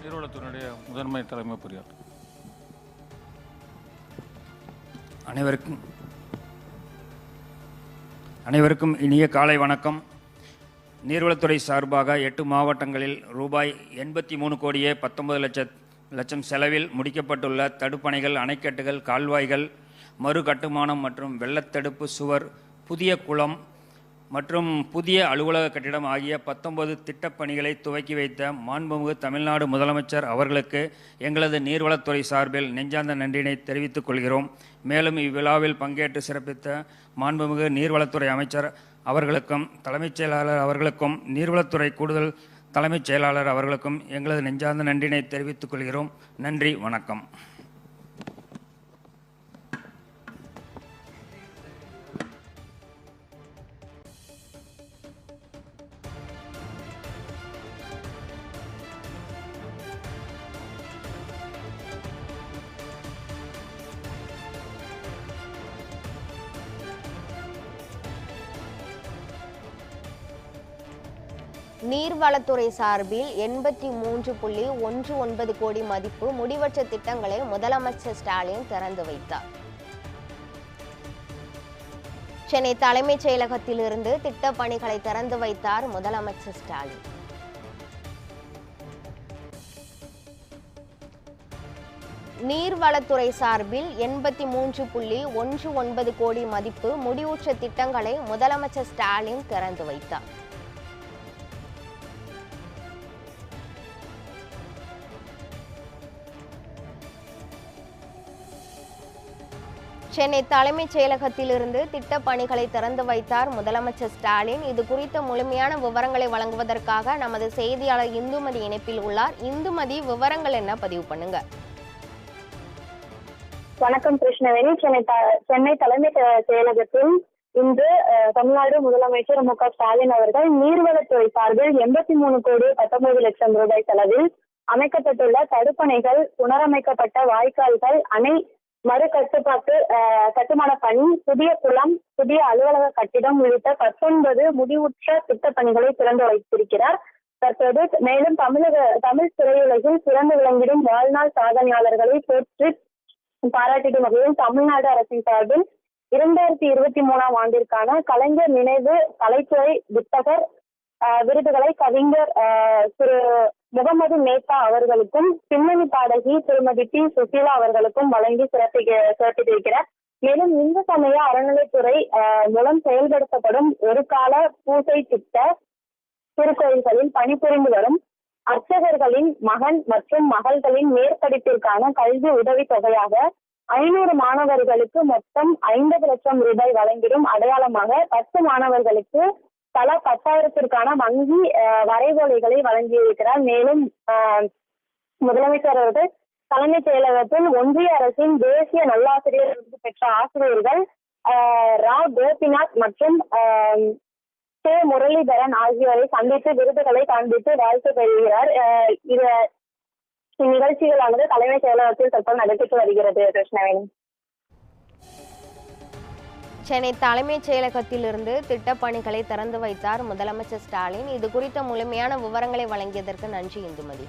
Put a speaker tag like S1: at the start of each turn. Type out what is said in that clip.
S1: நிறுவனத்தினுடைய முதன்மை தலைமை பொறியாளர்
S2: அனைவருக்கும் அனைவருக்கும் இனிய காலை வணக்கம். நீர்வளத்துறை சார்பாக எட்டு மாவட்டங்களில் ரூபாய் எண்பத்தி மூணு கோடியே பத்தொன்பது லட்ச லட்சம் செலவில் முடிக்கப்பட்டுள்ள தடுப்பணைகள் அணைக்கட்டுகள் கால்வாய்கள் மறு கட்டுமானம் மற்றும் வெள்ளத்தடுப்பு சுவர் புதிய குளம் மற்றும் புதிய அலுவலக கட்டிடம் ஆகிய பத்தொன்பது திட்டப்பணிகளை துவக்கி வைத்த மாண்புமிகு தமிழ்நாடு முதலமைச்சர் அவர்களுக்கு எங்களது நீர்வளத்துறை சார்பில் நெஞ்சார்ந்த நன்றியினை தெரிவித்துக் கொள்கிறோம். மேலும் இவ்விழாவில் பங்கேற்று சிறப்பித்த மாண்புமிகு நீர்வளத்துறை அமைச்சர் அவர்களுக்கும் தலைமைச் செயலாளர் அவர்களுக்கும் நீர்வளத்துறை கூடுதல் தலைமைச் செயலாளர் அவர்களுக்கும் எங்களது நெஞ்சார்ந்த நன்றியினை தெரிவித்துக் கொள்கிறோம். நன்றி வணக்கம்.
S3: நீர்வளத்துறை சார்பில் எண்பத்தி மூன்று புள்ளி ஒன்று ஒன்பது கோடி மதிப்பு முடிவற்ற திட்டங்களை முதலமைச்சர் ஸ்டாலின் திறந்து வைத்தார். சென்னை தலைமைச் செயலகத்திலிருந்து திட்டப் பணிகளை திறந்து வைத்தார் முதலமைச்சர் ஸ்டாலின். நீர்வளத்துறை சார்பில் எண்பத்தி மூன்று புள்ளி ஒன்று ஒன்பது கோடி மதிப்பு முடிவுற்ற திட்டங்களை முதலமைச்சர் ஸ்டாலின் திறந்து வைத்தார். சென்னை தலைமைச் செயலகத்திலிருந்து திட்டப் பணிகளை திறந்து வைத்தார் முதலமைச்சர் ஸ்டாலின். இது குறித்த முழுமையான விவரங்களை வழங்குவதற்காக நமது செய்தியாளர் இந்துமதி இணைப்பில் உள்ளார். இந்துமதி விவரங்கள் என்ன? பதிவு பண்ணுங்க.
S4: வணக்கம் கிருஷ்ணவேணி. சென்னை த- சென்னை தலைமை செயலகத்தில் இன்று அஹ், தமிழ்நாடு முதலமைச்சர் மு க ஸ்டாலின் அவர்கள் நீர்வளத்துறை சார்பில் எண்பத்தி மூணு கோடி பத்தொன்பது லட்சம் ரூபாய் செலவில் அமைக்கப்பட்டுள்ள தடுப்பணைகள் புனரமைக்கப்பட்ட வாய்க்கால்கள் அணை மறு கட்டுப்பாட்டு அஹ், கட்டுமான பணி புதிய குளம் புதிய அலுவலக கட்டிடம் உள்ளிட்ட பத்தொன்பது முடிவுற்ற திட்ட பணிகளை திறந்து வைத்திருக்கிறார். தற்போது மேலும் தமிழக தமிழ் திரையுலகில் சிறந்து விளங்கிடும் வாழ்நாள் சாதனையாளர்களை போற்றி பாராட்டிடும் வகையில் தமிழ்நாடு அரசின் சார்பில் இரண்டாயிரத்தி இருபத்தி மூணாம் ஆண்டிற்கான கலைஞர் நினைவு கலைத்துறை வித்தகர் ஆஹ், விருதுகளை கவிஞர் ஆஹ், திரு முகமது மேத்தா அவர்களுக்கும் பின்னணி பாடகி திருமதி டி சுசீலா அவர்களுக்கும் வழங்கி சிறப்பிக்க சிறப்பித்திருக்கிறார். மேலும் இந்து சமய அறநிலைத்துறை மூலம் செயல்படுத்தப்படும் ஒரு கால பூசை திட்ட திருக்கோயில்களில் பணிபுரிந்து வரும் அர்ச்சகர்களின் மகன் மற்றும் மகள்களின் மேற்படிப்பிற்கான கல்வி உதவித் தொகையாக ஐநூறு மாணவர்களுக்கு மொத்தம் ஐம்பது லட்சம் ரூபாய் வழங்கிடும் அடையாளமாக பத்து மாணவர்களுக்கு தலா பத்தாயிரத்திற்கான வங்கி அஹ், வரைவோலைகளை வழங்கியிருக்கிறார். மேலும் முதலமைச்சர் அவர்கள் தலைமைச் செயலகத்தில் ஒன்றிய அரசின் தேசிய நல்லாசிரியர் விருது பெற்ற ஆசிரியர்கள் ரா. கோபிநாத் மற்றும் கே. முரளிதரன் ஆகியோரை சந்தித்து விருதுகளை காண்பித்து வாழ்த்து பெறுகிறார். அஹ் இது இந்நிகழ்ச்சிகளானது தலைமைச் செயலகத்தில் தற்போது நடைபெற்று வருகிறது கிருஷ்ணவேணி.
S3: சென்னை தலைமைச் செயலகத்திலிருந்து திட்டப் பணிகளை திறந்து வைத்தார் முதலமைச்சர் ஸ்டாலின். இது குறித்த முழுமையான விவரங்களை வழங்கியதற்கு நன்றி இந்துமதி.